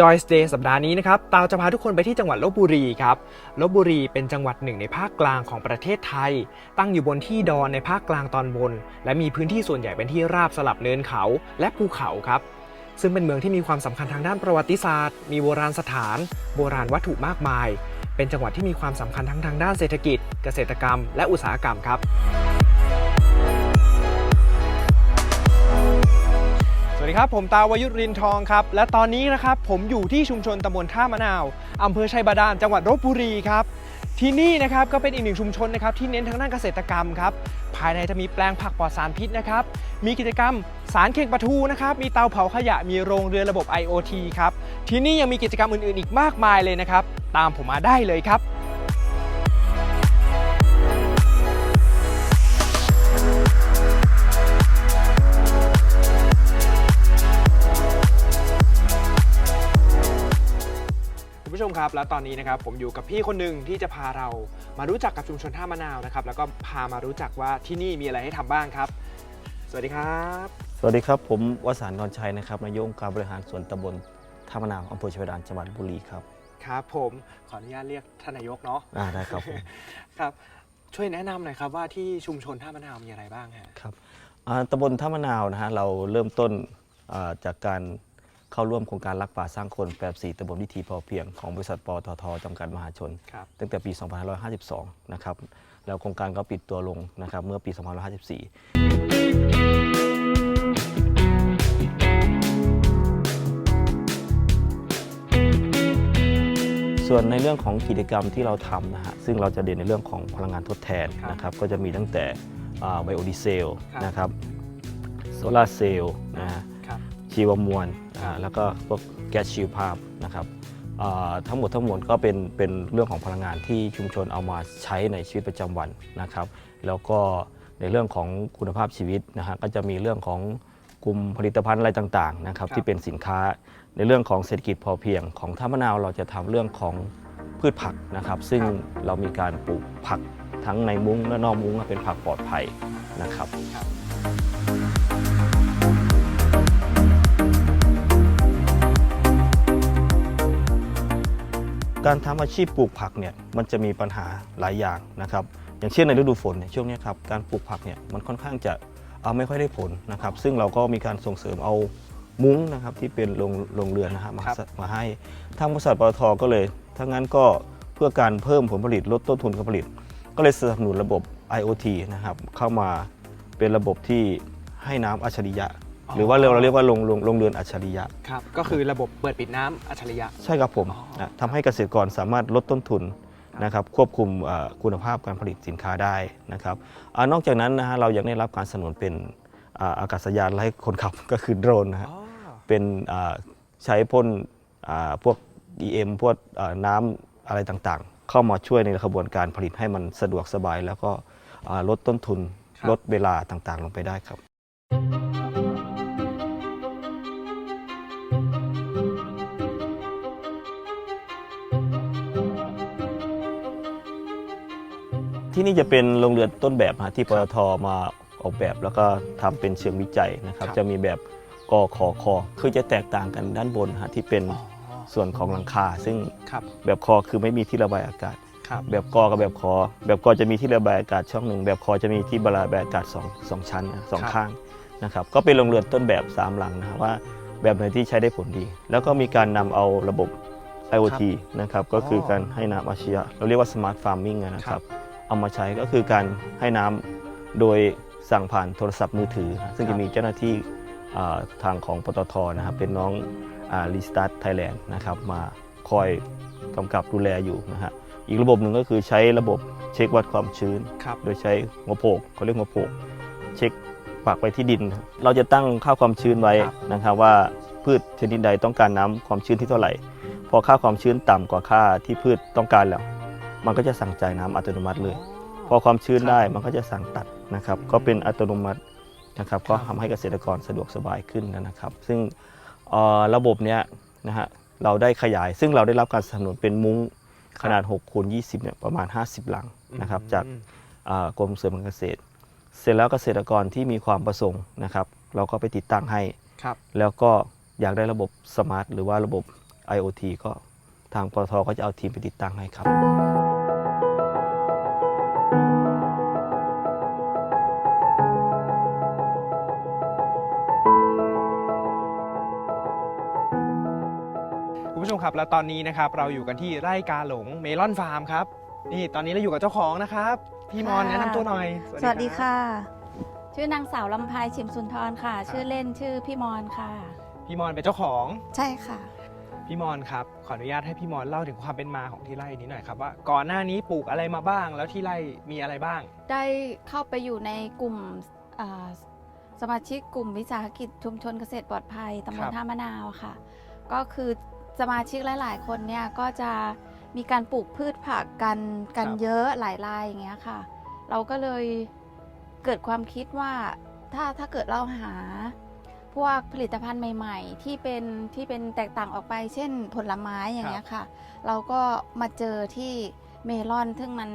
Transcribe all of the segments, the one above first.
Joyce Day สัปดาห์นี้นะครับตาวจะพาทุกคนไปที่จังหวัดลบบุรีครับ ลบบุรีเป็นจังหวัดหนึ่งในภาคกลางของประเทศไทย ตั้งอยู่บนที่ดอนในภาคกลางตอนบน และมีพื้นที่ส่วนใหญ่เป็นที่ราบสลับเนินเขาและภูเขาครับ ซึ่งเป็นเมืองที่มีความสำคัญทางด้านประวัติศาสตร์ มีโบราณสถาน โบราณวัตถุมากมาย เป็นจังหวัดที่มีความสำคัญทั้งทางด้านเศรษฐกิจ เกษตรกรรม และอุตสาหกรรมครับ ครับ ผมตาวายุทธรินทองครับ และตอนนี้นะครับผมอยู่ที่ชุมชนตำบลท่ามะนาวอำเภอชัยบาดาลจังหวัดลบบุรีครับ ที่นี่นะครับก็เป็นอีกหนึ่งชุมชนนะครับที่เน้นทางด้านเกษตรกรรมครับ ภายในจะมีแปลงผักปลอดสารพิษนะครับ มีกิจกรรมสารเข่งปะทูนะครับ มีเตาเผาขยะ มีโรงเรือนระบบ IoT ครับ ที่นี่ยังมีกิจกรรมอื่นๆ อีกมากมายเลยนะครับ ตามผมมาได้เลยครับ ผู้ชมครับ และตอนนี้นะครับผมอยู่กับพี่คนหนึ่งที่จะพาเรามารู้จักกับชุมชนท่ามะนาวนะครับแล้วก็พามารู้จักว่าที่นี่มีอะไรให้ทำบ้างครับ สวัสดีครับ สวัสดีครับ ผมวสานต์นนชัยนะครับนายกองค์การบริหารส่วนตำบลท่ามะนาวอำเภอชเวดานจังหวัดบุรีครับครับผมขออนุญาตเรียกท่านนายกเนาะอ่าได้ครับผม ครับช่วยแนะนำหน่อยครับว่าที่ชุมชนท่ามะนาวมีอะไรบ้างฮะ ครับอ่าตำบลท่ามะนาวนะฮะเราเริ่มต้นอ่าจากการ เข้าร่วมโครงการรักป่าสร้างคนแบบ4ตำบลวิธีพอเพียงของบริษัทปตทจำกัดมหาชนครับตั้งแต่ปี 2552 นะครับ แล้วโครงการก็ปิดตัวลงนะครับเมื่อปี 2554ส่วนในเรื่องของกิจกรรมที่เราทำนะฮะซึ่งเราจะเด่นในเรื่องของพลังงานทดแทนครับนะครับก็จะมีตั้งแต่ไบโอดีเซลครับนะครับโซลาร์เซลล์นะฮะครับ ชีวมวลอ่าแล้วก็พวกแก๊สชีวภาพนะครับอ่าทั้งหมดทั้งมวลก็เป็นเป็นเรื่องของพลังงานที่ชุมชนเอามาใช้ในชีวิตประจำวันนะครับ แล้วก็ในเรื่องของคุณภาพชีวิตนะฮะก็จะมีเรื่องของกลุ่มผลิตภัณฑ์อะไรต่างๆนะครับครับที่เป็นสินค้าในเรื่องของเศรษฐกิจพอเพียง ของท่ามะนาวเราจะทำเรื่องของพืชผักนะครับ ซึ่งเรามีการปลูกผักทั้งในมุ้งและนอกมุ้งเป็นผักปลอดภัยนะครับ การทำอาชีพปลูกผักเนี่ยมันจะมีปัญหาหลายอย่างนะครับ อย่างเช่นในฤดูฝนเนี่ยช่วงเนี้ยครับการปลูกผักเนี่ยมันค่อนข้างจะเอาไม่ค่อยได้ผลนะครับ ซึ่งเราก็มีการส่งเสริมเอามุ้งนะครับที่เป็นโรงโรงเรือนนะฮะมาครับมาให้ทางบริษัทปตทก็เลยถ้างั้นก็เพื่อการเพิ่มผลผลิตลดต้นทุนการผลิต ก็เลยสนับสนุนระบบ IoT นะครับเข้ามาเป็นระบบที่ให้น้ำอัจฉริยะ หรือว่าเราเราเรียกว่าโรงโรงโรงเรือนอัจฉริยะ ครับก็คือระบบเปิดปิดน้ำอัจฉริยะ ใช่ครับผมอ๋อนะทำให้เกษตรกรสามารถลดต้นทุนนะครับควบคุมเอ่อคุณภาพการผลิตสินค้าได้นะครับอานอกจากนั้นนะฮะเรายังได้รับการสนับสนุนเป็นอ่าอากาศยานไร้คนขับ ก็คือโดรนนะฮะอ๋อเป็นอ่าใช้พ่นอ่าพวก EM พวกอ่าน้ำอะไรต่างๆ เข้ามาช่วยในกระบวนการผลิตให้มันสะดวกสบาย แล้วก็อ่าลดต้นทุน ครับ ลดเวลาต่างๆ ลงไปได้ครับ ที่นี่จะเป็นโรงเรือนต้นแบบฮะที่ปตทมาออกแบบแล้วก็ทำเป็นเชิงวิจัยนะครับ ครับ จะมีแบบกอขอคอคือจะแตกต่างกันด้านบนฮะที่เป็นอ๋อส่วนของหลังคา ซึ่งครับแบบคอคือไม่มีที่ระบายอากาศ ครับแบบกอกับแบบคอแบบกอจะมีที่ระบายอากาศช่องหนึ่งแบบคอจะมีที่ระบายอากาศสองสองชั้นนะสองข้างนะครับก็เป็นโรงเรือนต้นแบบสามหลังนะครับว่าแบบไหนที่ใช้ได้ผลดี แล้วก็มีการนำเอาระบบ IoT นะครับก็คือการให้น้ำอาชียะเราเรียกว่า Smart Farming นะคครัรับบ เอามาใช้ก็คือการให้น้ำโดยสั่งผ่านโทรศัพท์มือถือ ซึ่งจะมีเจ้าหน้าที่อ่าทางของปตทนะครับเป็นน้องรีสตาร์ทไทยแลนด์นะครับมาคอยกำกับดูแลอยู่นะฮะอีกระบบหนึ่งก็คือใช้ระบบเช็ควัดความชื้นครับโดยใช้หัวโผกเขาเรียกหัวโผกเช็คปักไปที่ดิน เราจะตั้งค่าความชื้นไว้ครับนะครับว่าพืชชนิดใดต้องการน้ำความชื้นที่เท่าไหร่ พอค่าความชื้นต่ำกว่าค่าที่พืชต้องการแล้ว มันก็จะสั่งจ่ายน้ำอัตโนมัติเลย พอความชื้นได้มันก็จะสั่งตัดนะครับ ก็เป็นอัตโนมัตินะครับ ก็ทำให้เกษตรกรสะดวกสบายขึ้นนะครับ ซึ่งเอ่อระบบเนี้ยนะฮะเราได้ขยาย ซึ่งเราได้รับการสนับสนุนเป็นมุ้งขนาด6คูณ20เนี่ยประมาณ 50 หลังนะครับจากอืมอ่ากรมเสริมการเกษตร เสร็จแล้วเกษตรกรที่มีความประสงค์นะครับ เราก็ไปติดตั้งให้ครับแล้วก็อยากได้ระบบสมาร์ทหรือว่าระบบ IoT ก็ทางปตทก็จะเอาทีมไปติดตั้งให้ครับ คุณผู้ชมครับ และตอนนี้นะครับเราอยู่กันที่ไร่กาหลงเมลอนฟาร์มครับ นี่ตอนนี้เราอยู่กับเจ้าของนะครับ พี่มอนค่ะแนะนำตัวหน่อยสวัสดีรับ ค่ะ ชื่อนางสาวลำไพชิมสุนทรค่ะ ชื่อเล่นชื่อพี่มอนค่ะ พี่มอนเป็นเจ้าของ ใช่ค่ะ พี่มอนครับ ขออนุญาตให้พี่มอนเล่าถึงความเป็นมาของที่ไร่นี้หน่อยครับว่าก่อนหน้านี้ปลูกอะไรมาบ้าง แล้วที่ไร่มีอะไรบ้าง ได้เข้าไปอยู่ในกลุ่มอ่าสมาชิกกลุ่มวิสาหกิจชุมชนเกษตรปลอดภัยตำบครัลบ ท่ามะนาวค่ะ ก็คือ สมาชิกหลาย ๆ คนเนี่ยก็จะมีการปลูกพืชผักกันกันเยอะหลายรายอย่างเงี้ยค่ะ เราก็เลยเกิดความคิดว่าถ้าถ้าเกิดเราหา พวกผลิตภัณฑ์ใหม่ ๆ ที่เป็นที่เป็นแตกต่างออกไป เช่นผลไม้อย่างเงี้ยค่ะ เราก็มาเจอที่เมลอนซึ่งมัน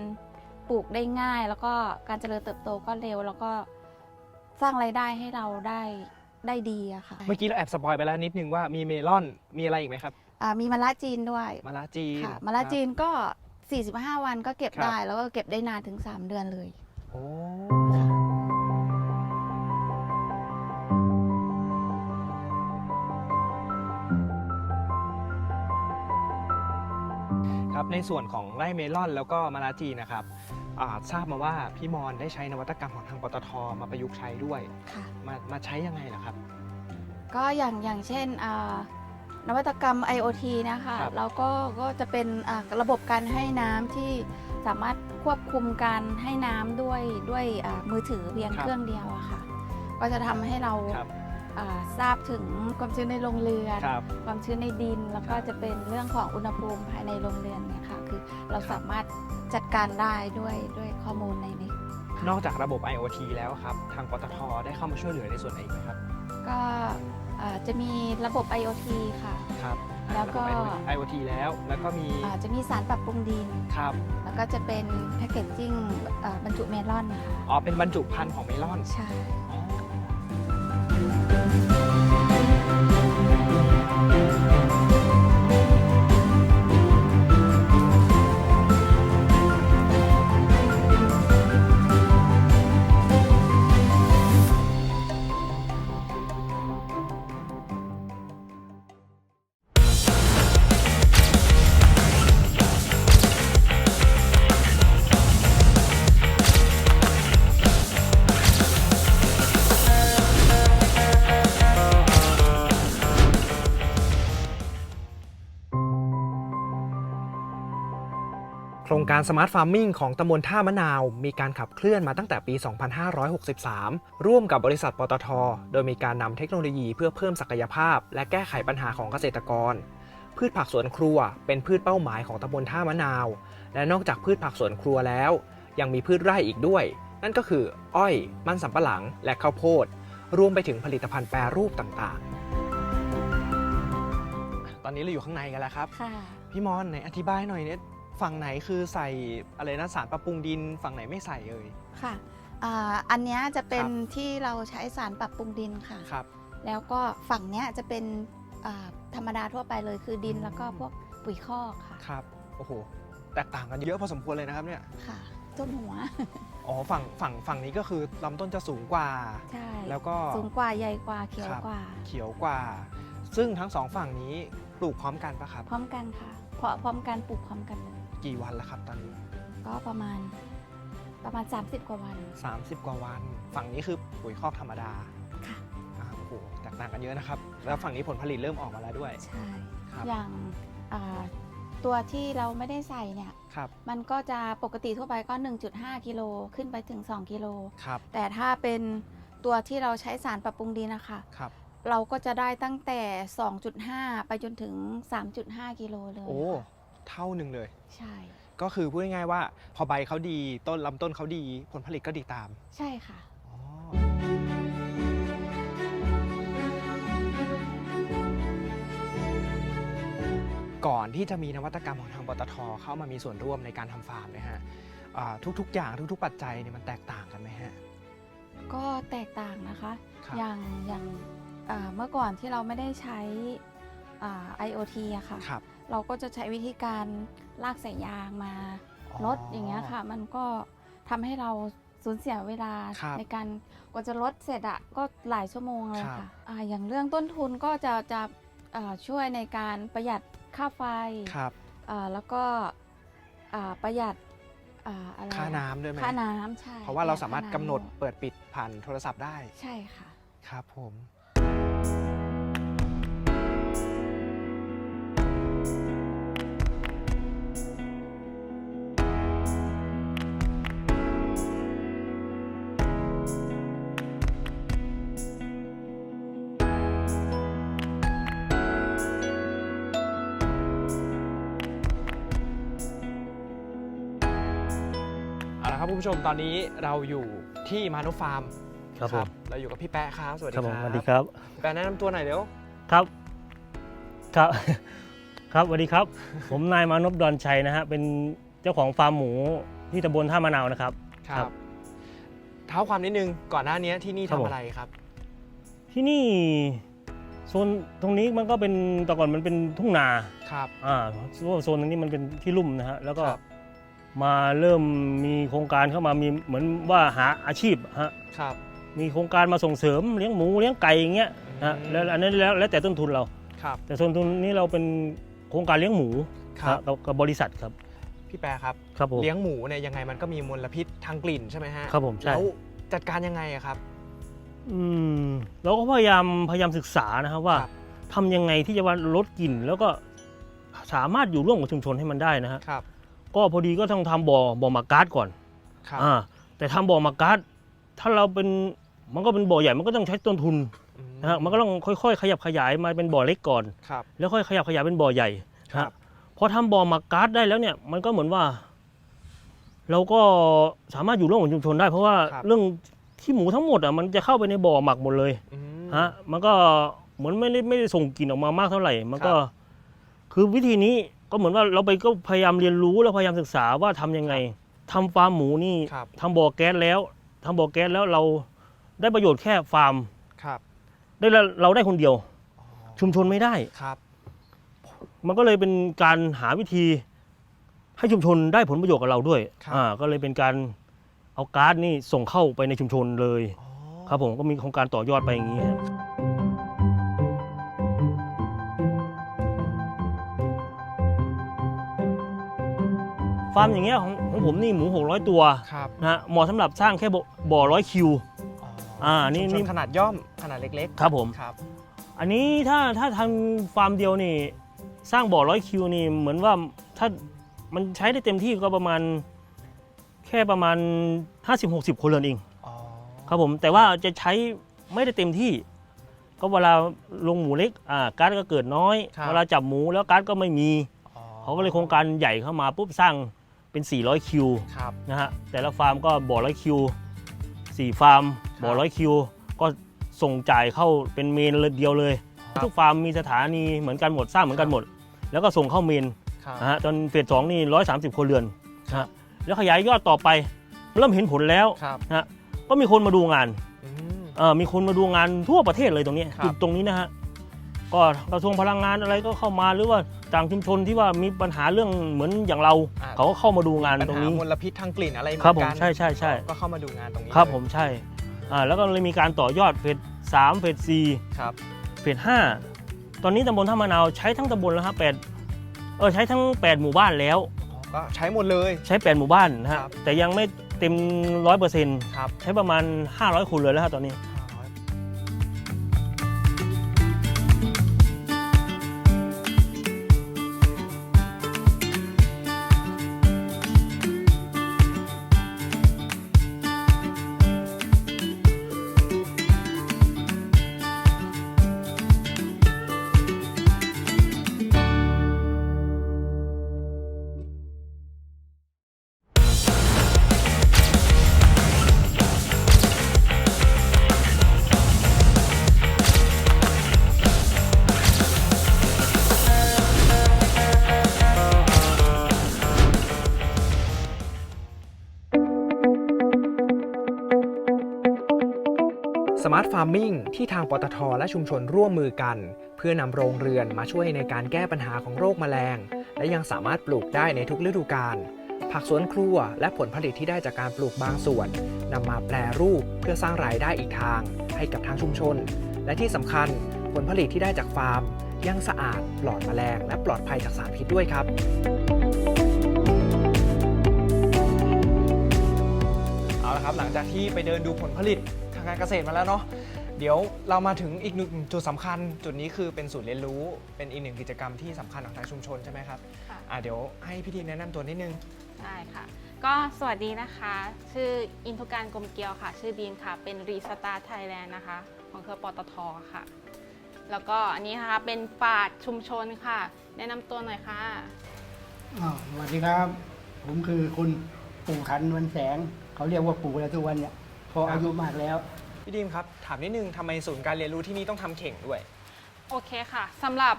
ปลูกได้ง่าย แล้วก็การเจริญเติบโตก็เร็ว แล้วก็สร้างไรายได้ให้เราได้ได้ดีอะค่ะ เมื่อกี้เราแอบสปอยไปแล้วนิดนึงว่ามีเมลอนมีอะไรอีกไหมครับ อ่ามีมะละจีนด้วยมะระจีนค่ะมะละจีนก็ 45 วันก็เก็บครับได้ แล้วก็เก็บได้นานถึง 3 เดือนเลย โอ้ครับในส่วนของไร่เมลอนแล้วก็มะระจีนนะครับอ่าทราบมาว่าพี่มอนได้ใช้นวัตกรรมของทางปตทมาประยุกต์ใช้ด้วย ค่ะ มามาใช้ยังไงล่ะครับ ก็อย่างอย่างเช่นอ่า นวัตกรรม IoT นะคะครับแล้วก็ก็จะเป็นอ่าระบบการให้น้ำที่สามารถควบคุมการให้น้ำด้วยด้วยอ่ามือถือเพียงเครื่องเดียวอะค่ะ ก็จะทำให้เราครับอ่าทราบถึงความชื้นในโรงเรือน ครับ ความชื้นในดินแล้วก็ครับจะเป็นเรื่องของอุณหภูมิภายในโรงเรือนเนี่ยค่ะคือเราครับสามารถจัดการได้ด้วยด้วยข้อมูลในนี้นอกจากระบบ IoT แล้วครับ ทางปตทได้เข้ามาช่วยเหลือในส่วนไหนอีกไหมครับ ก็ อ่าจะมีระบบ IoT ค่ะ ครับแล้วก็ระบบ IoT แล้ว แล้วก็มีอ่าจะมีสารปรับปรุงดิน ครับแล้วก็จะเป็นแพคเกจจิ้งเอ่อบรรจุเมลอนนะคะอ๋อเป็นบรรจุภัณฑ์ของเมลอน ใช่ อ๋อโครงการ Smart Farming ของตำบลท่ามะนาว มีการขับเคลื่อนมาตั้งแต่ปี 2563 ร่วมกับบริษัทปตท โดยมีการนำเทคโนโลยีเพื่อเพิ่มศักยภาพ และแก้ไขปัญหาของเกษตรกร พืชผักสวนครัว เป็นพืชเป้าหมายของตำบลท่ามะนาว และนอกจากพืชผักสวนครัวแล้ว ยังมีพืชไร่อีกด้วย นั่นก็คือ อ้อย มันสำปะหลัง และข้าวโพด รวมไปถึงผลิตภัณฑ์แปรรูปต่างๆ ตอนนี้เราอยู่ข้างในกันแล้วครับ ค่ะ พี่มอนไหนอธิบายหน่อยเนี่ย ฝั่งไหนคือใส่อะไรนะสารปรับปรุงดิน ฝั่งไหนไม่ใส่เอ่ย ค่ะอ่าอันเนี้ยจะเป็ครับนที่เราใช้สารปรับปรุงดินค่ะ ครับ แล้วก็ฝั่งเนี้ยจะเป็นอ่าธรรมดาทั่วไปเลยคือดินแล้วก็พวกปุ๋ยคอกค่ะครับโอ้โหแตกต่างกันเยอะพอสมควรเลยนะครับเนี่ยค่ะต้นหัว อ๋อฝั่งฝั่งฝั่งนี้ก็คือลำต้นจะสูงกว่า ใช่แล้วก็ สูงกว่าใหญ่กว่าเขียวครับ กว่า เขียวกว่า ซึ่งทั้งสองฝั่งนี้ปลูกพร้อมกันปะครับ พร้อมกันค่ะเพราะพร้อมกันปลูกพร้อมกันเลย กี่วันแล้วครับตอนนี้ ก็ประมาณประมาณ 30 กว่าวัน 30 กว่าวัน ฝั่งนี้คือปุ๋ยคอกธรรมดาค่ะอ่าโอ้โหแตกต่างกันเยอะนะครับ แล้วฝั่งนี้ผลผลิตเริ่มออกมาแล้วด้วย ใช่ ครับ อย่างอ่าตัวที่เราไม่ได้ใส่เนี่ย ครับ มันก็จะปกติทั่วไปก็ 1.5 กิโลขึ้นไปถึง 2 กิโล ครับ แต่ถ้าเป็นตัวที่เราใช้สารปรับปรุงดินนะคะ ครับ เราก็จะได้ตั้งแต่ 2.5 ไปจนถึง 3.5 กิโลเลยโอ้ ค่ะ เท่าหนึ่งเลย ใช่ ก็คือพูดง่ายๆว่า พอใบเขาดีต้นลำต้นเขาดี ผลผลิตก็ดีตามใช่ค่ะ อ๋อก่อนที่จะมีนวัตกรรมของทางปตทเข้ามามีส่วนร่วมในการทำฟาร์มเนะฮะอ่าทุกๆ อย่างทุก ๆ ปัจจัยเนี่ยมันแตกต่างกันไหมฮะ ก็แตกต่างนะคะ ครับ อย่างอย่างอ่าเมื่อก่อนที่เราไม่ได้ใช้อ่า IoT อะค่ะ ครับ เราก็จะใช้วิธีการลากสายยางมาลดอย่างเงี้ยค่ะ มันก็ทำให้เราสูญเสียเวลาครับในการกว่าจะลดเสร็จอะก็หลายชั่วโมงเลยครัค่ะบอ่าอย่างเรื่องต้นทุนก็จะจะอ่าช่วยในการประหยัดค่าไฟครับอ่าแล้วก็อ่าประหยัดอ่าอะไรค่าน้ำด้วยไหมค่าน้ำใช่เพราะว่าเราปหยัสามารถค่กำหนดำเปิดปิดผ่านโทรศัพท์ได้ใช่ค่ะครับผม ครับคุณผู้ชมตอนนี้เราอยู่ที่มานุฟาร์มครับผมเราอยู่กับพี่แป๊ะครับสวัสดีครับคผรัมบสวัสดีครับแป๊ะแนะนำตัวหน่อยเดี๋ยวครับครับ ครับสวัสดีครับ ผมนายมานพดอนชัยนะฮะเป็นเจ้าของฟาร์มหมูที่ตำบลท่ามะนาวนะครับคครัรับบเท้าความนิดนึงก่อนหน้านี้ที่นี่ครับทำผมอะไรครับ ที่นี่โซนตรงนี้มันก็เป็นแต่ก่อนมันเป็นทุ่งนาครับอ่าโซนตรงนี้มันเป็นที่ลุ่มนะฮะแล้วก็ครับ มาเริ่มมีโครงการเข้ามามีเหมือนว่าหาอาชีพฮะครับ มีโครงการมาส่งเสริมเลี้ยงหมูเลี้ยงไก่อย่างเงี้ยนะฮะอืม แล้วอันนั้นแล้วแล้วแต่ต้นทุนเรา ครับ แต่ส่วนตรงนี้เราเป็นโครงการเลี้ยงหมูครับ ฮะกับกับบริษัทครับพี่แป๊ะครับ ครับผมเลี้ยงหมูเนี่ยยังไงมันก็มีมลพิษทางกลิ่นใช่ไหมฮะครับผมใช่แล้วจัดการยังไงอะครับ อืมเราก็พยายามพยายามศึกษานะครับว่าครับ ทำยังไงที่จะว่าลดกลิ่นแล้วก็สามารถอยู่ร่วมกับชุมชนให้มันได้นะฮะ ครับ ก็พอดีก็ต้องทำบ่อบ่อหมักก๊าซก่อนครับอ่าแต่ทำบ่อหมักก๊าซถ้าเราเป็นมันก็เป็นบ่อใหญ่มันก็ต้องใช้ต้นทุนอืนะฮะมันก็ต้องค่อยๆ ขยับขยายมาเป็นบ่อเล็กก่อนครับแล้วค่อยขยับขยายเป็นบ่อใหญ่ครัฮะบพอทำบ่อหมักก๊าซได้แล้วเนี่ยมันก็เหมือนว่า เราก็สามารถอยู่ร่วมกับชุมชนได้เพราะว่าครับเรื่องที่หมูทั้งหมดอะมันจะเข้าไปในบ่อหมักหมดเลยอืมฮะมันก็เหมือนไม่ได้ไม่ได้ส่งกลิ่นออกมามากเท่าไหร่ มันก็ครับคือวิธีนี้ ก็เหมือนว่าเราไปก็พยายามเรียนรู้แล้วพยายามศึกษาว่าทำยังไงทำฟาร์มหมูนี่ครับทำบ่อแก๊สแล้วทำบ่อแก๊สแล้วเราได้ประโยชน์แค่ฟาร์มครับ ได้ละเราได้คนเดียวอ๋อชุมชนไม่ได้ครับ มันก็เลยเป็นการหาวิธี ให้ชุมชนได้ผลประโยชน์กับเราด้วยครับอ่าก็เลยเป็นการเอาก๊าซนี่ส่งเข้าไปในชุมชนเลยอ๋อครับผมก็มีโครงการต่อยอดไปอย่างนี้ฮะ ฟาร์มอย่างเงี้ยของของผมนี่หมู 600 ตัวครับนะฮะเหมาะสำหรับสร้างแค่บ่บ่อร้อยคิวอ๋ออ่านี่ชุมชนี่ ขนาดย่อมขนาดเล็กครับผม ๆ ครับ อันนี้ถ้าถ้าทำฟาร์มเดียวนี่ สร้างบ่อร้อยคิวนี่เหมือนว่าถ้ามันใช้ได้เต็มที่ก็ประมาณแค่ประมาณ 50-60 คนเรือนเอง อ๋อ ครับผมแต่ว่าจะใช้ไม่ได้เต็มที่ ก็เวลาลงหมูเล็กอ่าก๊าซก็เกิดน้อยเวลาจับหมูแล้วก๊าซก็ไม่มี อ๋อเขาก็เลยโครงการใหญ่เข้ามาปุ๊บสร้าง เป็น 400 คิวครับ นะฮะแต่ละฟาร์มก็บ่อร้อยคิวสี่ฟาร์มบ่อร้อยคิวก็ส่งจ่ายเข้าเป็นเมนเลยเดียวเลย ครับ ทุกฟาร์มมีสถานีเหมือนกันหมดสร้างเหมือนกันหมด แล้วก็ส่งเข้าเมนครับนะฮะจนเฟสสองนี่ร้อยสามสิบคนเรือนนะฮะแล้วขยายยอดต่อไปเริ่มเห็นผลแล้วครับนะฮะก็มีคนมาดูงาน อืม เอ่อมีคนมาดูงานทั่วประเทศเลยตรงนี้ครับ จุดตรงนี้นะฮะ ก็กระทรวงพลังงานอะไรก็เข้ามาหรือว่าต่างชุมชนที่ว่ามีปัญหาเรื่องเหมือนอย่างเรา อ่า เขาก็เข้ามาดูงานปัญตรงหานี้ มลพิษทางกลิ่นอะไรเหมืครับอนผมกันใช่ใช่ใช่ ก็เข้ามาดูงานตรงนี้ครับเลยผมใช่อ่าแล้วก็เลยมีการต่อยอดเฟสสามเฟสสี่ครับเฟสห้าตอนนี้ตำบลท่ามะนาวใช้ทั้งตำบลแล้วฮะแปดเออใช้ทั้ง 8 หมู่บ้านแล้ว อ๋อก็ใช้หมดเลย ใช้ 8 หมู่บ้านนะคฮะรับ แต่ยังไม่เต็มร้อยเปอร์เซ็นต์ครับ ใช้ประมาณ 500คนเลยแล้วฮะตอนนี้ ฟาร์มิงที่ทางปตทและชุมชนร่วมมือกัน เพื่อนำโรงเรือนมาช่วยในการแก้ปัญหาของโรคแมลง และยังสามารถปลูกได้ในทุกฤดูกาลผักสวนครัวและผลผลิตที่ได้จากการปลูกบางส่วนนำมาแปรรูปเพื่อสร้างรายได้อีกทาง ให้กับทางชุมชน และที่สำคัญผลผลิตที่ได้จากฟาร์ม ยังสะอาดปลอดแมลง และปลอดภัยจากสารพิษด้วยครับเอาละครับหลังจากที่ไปเดินดูผลผลิต งการเกษตรมาแล้วเนาะเดี๋ยวเรามาถึงอีกหนึ่งจุดสำคัญ จุดนี้คือเป็นศูนย์เรียนรู้ เป็นอีกหนึ่งกิจกรรมที่สำคัญของทางชุมชนใช่ไหมครับค่ะ อะเดี๋ยวให้พี่ทีมแนะนำตัวนิดนึง ได้ค่ะ ก็สวัสดีนะคะ ชื่ออินทุการกลมเกลียวค่ะ ชื่อดีนค่ะ เป็นรีสตาร์ไทยแลนด์นะคะ ของเครือปตทค่ะ แล้วก็อันนี้นะคะเป็นปราดชุมชนค่ะ แนะนำตัวหน่อยค่ะ อ้าวสวัสดีครับ ผมคือคุณปู่ขันวันแสง เขาเรียกว่าปู่แล้วทุกวันเนี่ยเพอครับอายุมากแล้ว พี่ดีมครับ ถามนิดนึงทำไมศูนย์การเรียนรู้ที่นี่ต้องทำเข่งด้วย โอเคค่ะสำหรับ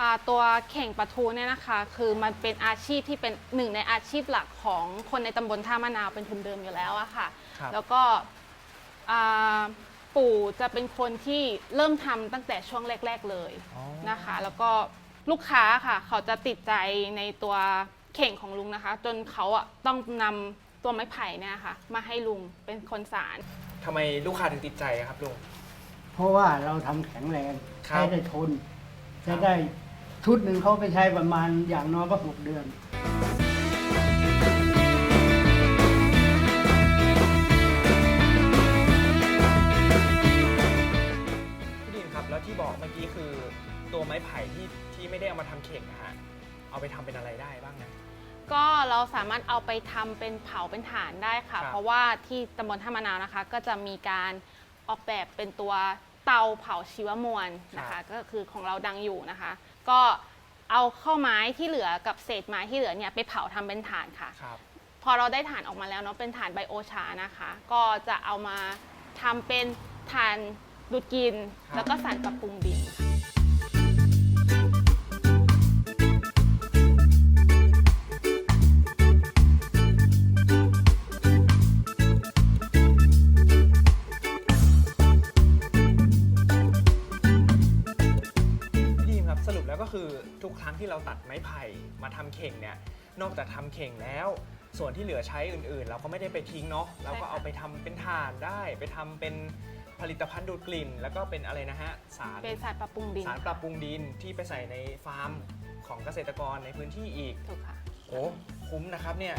อ่าตัวเข่งปลาทูเนี่ยนะคะ คือมันเป็นอาชีพที่เป็นหนึ่งในอาชีพหลักของคนในตำบลท่ามะนาวเป็นทุนเดิมอยู่แล้วอะค่ะ ครับ แล้วก็อ่าปู่จะเป็นคนที่เริ่มทำตั้งแต่ช่วงแรก ๆเลยอ๋อนะคะ แล้วก็ลูกค้าค่ะ เขาจะติดใจในตัวเข่งของลุงนะคะ จนเขาอะต้องนำ ตัวไม้ไผ่เนี่ยค่ะ มาให้ลุงเป็นคนสาร ทำไมลูกค้าถึงติดใจครับลุง เพราะว่าเราทำแข็งแรงครับ ใช้ได้ทนครัใช้บได้ชุดหนึ่งเขาไปใช้ประมาณอย่างน้อยก็หกเดือน พี่ดีมครับ แล้วที่บอกเมื่อกี้คือตัวไม้ไผ่ที่ที่ไม่ได้เอามาทำเข่งนะฮะ เอาไปทำเป็นอะไรได้บ้างนะ ก็เราสามารถเอาไปทำเป็นเผาเป็นถ่านได้ค่ะ ครับ เพราะว่าที่ตำบลท่ามะนาวนะคะ ก็จะมีการออกแบบเป็นตัวเตาเผาชีวมวลนะคะ ก็คือของเราดังอยู่นะคะ ก็เอาข้าวไม้ที่เหลือกับเศษไม้ที่เหลือเนี่ยไปเผาทำเป็นถ่านค่ะ ครับ พอเราได้ถ่านออกมาแล้วเนาะเป็นถ่านไบโอชานะคะ ก็จะเอามาทำเป็นถ่านดูดกลิน ครับ แล้วก็สารปรับปรุงดินพี่ ทุกครั้งที่เราตัดไม้ไผ่มาทำเข่งเนี่ยนอกจากทำเข่งแล้ว ส่วนที่เหลือใช้อื่นๆ เราก็ไม่ได้ไปทิ้งเนาะเราก็เอาไปทำเป็นถ่านได้ ไปทำเป็นผลิตภัณฑ์ดูดกลิ่น แล้วก็เป็นอะไรนะฮะสารเป็นสารปรับปรุงดินสารปรับปรุงดินที่ไปใส่ในฟาร์มของเกษตรกรในพื้นที่อีกถูกค่ะโอ้คุ้มนะครับเนี่ย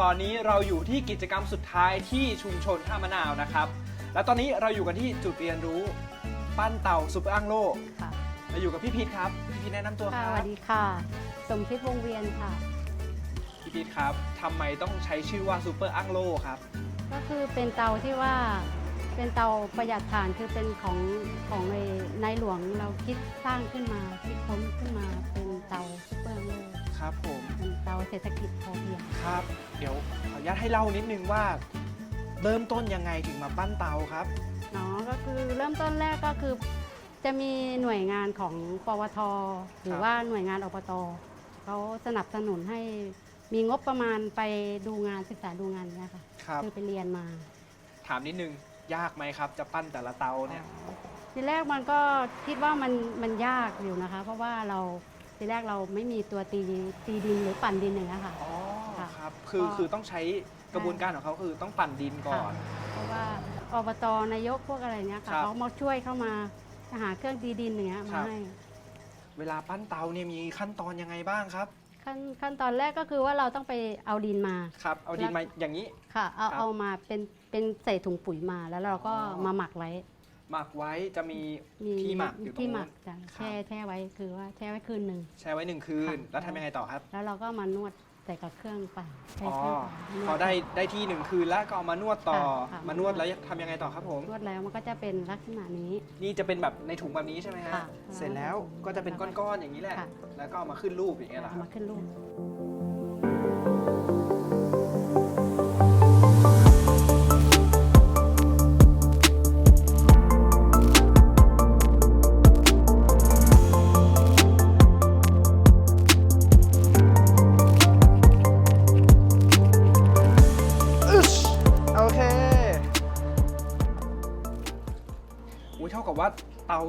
ตอนนี้เราอยู่ที่กิจกรรมสุดท้ายที่ชุมชนท่ามะนาวนะครับ และตอนนี้เราอยู่กันที่จุดเรียนรู้ ปั้นเต่าซุปเปอร์อังโลค่ะเราอยู่กับพี่พีทครับ พี่พีทแนะนำตัวคค่ะรัสบวัสดีค่ะ สมพิษวงเวียนค่ะ พี่พีทครับทำไมต้องใช้ชื่อว่าซุปเปอร์อังโลครับก็คือเป็นเตาที่ว่าเป็นเตาประหยัดถ่านคือเป็นของของในในหลวงเราคิดสร้างขึ้นมาคิดค้นขึ้นมาเป็นเตาซุปเปอร์โลกครับผม เป็นเตาเศรษฐกิจพอเพียง ครับ เดี๋ยวขออนุญาตให้เล่านิดนึงว่า เริ่มต้นยังไงถึงมาปั้นเตาครับ เนาะก็คือเริ่มต้นแรกก็คือ จะมีหน่วยงานของปวท หรือว่าหน่วยงานอบตเขาสนับสนุนให้มีงบประมาณไปดูงานศึกษาดูงานเนี่ยค่ะครับ คือไปเรียนมา ถามนิดนึงยากไหมครับ จะปั้นแต่ละเตาเนี่ย ทีแรกมันก็คิดว่ามันมันยากอยู่นะคะ เพราะว่าเรา ทีแรกเราไม่มีตัวตีตีดินหรือปั่นดินอย่างเงี้ยค่ะ อ๋อค่ะครับคือก็ คือต้องใช้กระบวนการของเขาคือต้องปั่นดินก่อนเพราะว่าอบตนายกพวกอะไรเนี้ยครัค่ะบเขามาช่วยเข้ามาหาเครื่องตีดินอย่างเงี้ยครัมาบ ให้เวลาปั้นเตาเนี่ยมีขั้นตอนยังไงบ้างครับขั้นขั้นตอนแรกก็คือว่าเราต้องไปเอาดินมาครับ เอาดินมาอย่างนี้ ค่ะ เอาครับเอามาเป็นเป็นใส่ถุงปุ๋ยมาแล้วเราก็อ๋อ มาหมักไว้ หมักไว้จะมีมีที่หมักอยู่ตรงที่นู้นหมักจ้ะครับ แช่แช่ไว้คือว่าแช่ไว้คืนหนึ่ง แช่ไว้หนึ่งคืน ค่ะ แล้วทำยังไงต่อครับ แล้วเราก็มานวดใส่กับเครื่องปั่นใช้อ๋อ เครื่องปั่นนวพอได้ได้ที่หนึ่งคืนแล้วก็เอามานวดต่อ ค่ะค่ะ มานวดแล้วทำยังไงต่อครับผม นวดแล้วมันก็จะเป็นลักษณะนี้ นี่จะเป็นแบบในถุงแบบนี้ใช่ไหมฮะ ค่ะเสร็จแล้วก็จะเป็นก้อนๆอย่างนี้แหละ ค่ะ แล้วก็เอามาขึ้นรูปอย่างเงี้ยเหรอเอาครับมาขึ้นรูป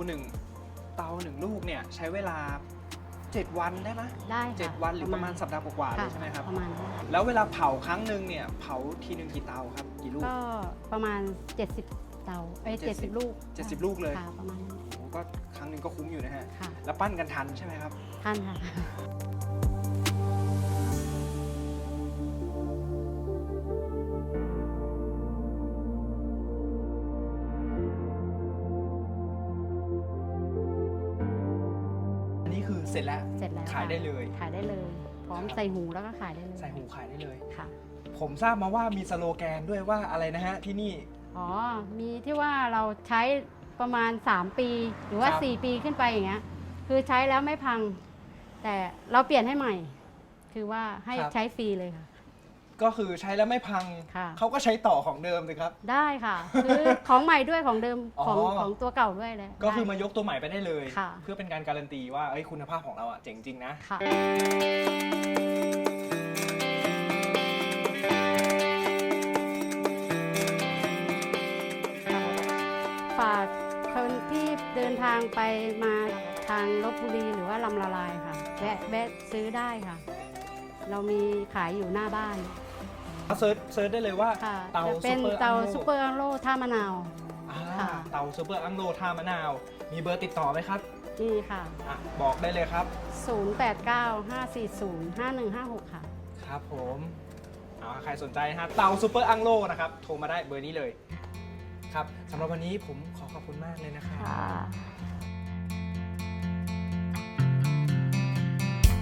หนึ่งเตาหนึ่งลูกเนี่ยใช้เวลา 7 วันได้ไหมได้ค่ะเจ็ดวันหรือประมาณสัปดาห์กว่าๆเลยใช่ไหมครับ ประมาณนั้นแล้วเวลาเผาครั้งหนึ่งเนี่ยเผาทีหนึ่งกี่เตาครับกี่ลูก ก็ประมาณ 70 เตาเอ้ย70 70 ลูก70ลูกเลย ค่ะประมาณนั้นโอ้โหก็ครั้งหนึ่งก็คุ้มอยู่นะฮะค่ะแล้วปั้นกันทันใช่ไหมครับ ท่านค่ะ เสร็จแล้วเสร็จแล้วขายค่ะได้เลย ขายได้เลย พร้อมครับใส่หูแล้วก็ขายได้เลยใส่หูขายได้เลยค่ะ ผมทราบมาว่ามีสโลแกนด้วยว่าอะไรนะฮะที่นี่อ๋อมีที่ว่าเราใช้ประมาณ 3 ปี หรือว่าครับ4ปีขึ้นไปอย่างเงี้ยคือใช้แล้วไม่พัง แต่เราเปลี่ยนให้ใหม่ คือว่าให้ใช้ฟรีเลยค่ะ ก็คือใช้แล้วไม่พัง ค่ะ เขาก็ใช้ต่อของเดิมเลยครับ ได้ค่ะ คือของใหม่ด้วยของเดิมอ๋อของของตัวเก่าด้วยเลย ก็คือได้มายกตัวใหม่ไปได้เลย ค่ะ เพื่อเป็นการการันตีว่าเอ้ยคุณภาพของเราอะเจ๋งจริงนะ ค่ะ ฝากคนที่เดินทางไปมาทางลบบุรีหรือว่าลำละลายค่ะ แวะแวะซื้อได้ค่ะ เรามีขายอยู่หน้าบ้าน เซิร์ชเซิร์ชได้เลยว่าค่ะเตาจะเป็นซูเปอร์เตาอังโลซูเปอร์อังโลท่ามะนาว อ่าค่ะ เตาซูเปอร์อังโลท่ามะนาว มีเบอร์ติดต่อไหมครับนี่ค่ะ อะบอกได้เลยครับ 0895405156 ค่ะ ครับผมเอาใครสนใจนะฮะเตาซูเปอร์อังโลนะครับ โทรมาได้เบอร์นี้เลย ครับสำหรับวันนี้ผมขอขอบคุณมากเลยนะครับ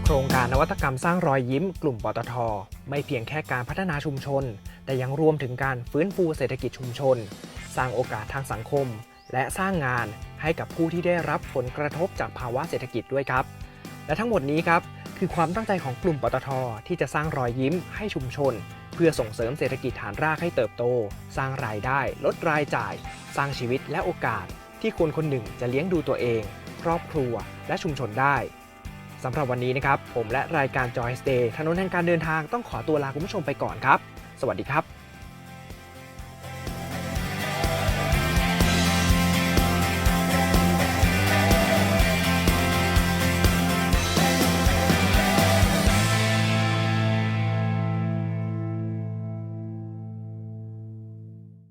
โครงการนวัตกรรมสร้างรอยยิ้มกลุ่มปตท ไม่เพียงแค่การพัฒนาชุมชน แต่ยังรวมถึงการฟื้นฟูเศรษฐกิจชุมชน สร้างโอกาสทางสังคม และสร้างงานให้กับผู้ที่ได้รับผลกระทบจากภาวะเศรษฐกิจด้วยครับ และทั้งหมดนี้ครับคือความตั้งใจของกลุ่มปตท ที่จะสร้างรอยยิ้มให้ชุมชน เพื่อส่งเสริมเศรษฐกิจฐานรากให้เติบโต สร้างรายได้ ลดรายจ่าย สร้างชีวิตและโอกาส ที่คนคนหนึ่งจะเลี้ยงดูตัวเอง ครอบครัว และชุมชนได้ สำหรับวันนี้นะครับ ผมและรายการ Joy Stay ถนนแห่งการเดินทางต้องขอตัวลาคุณผู้ชมไปก่อนครับ สวัสดีครับ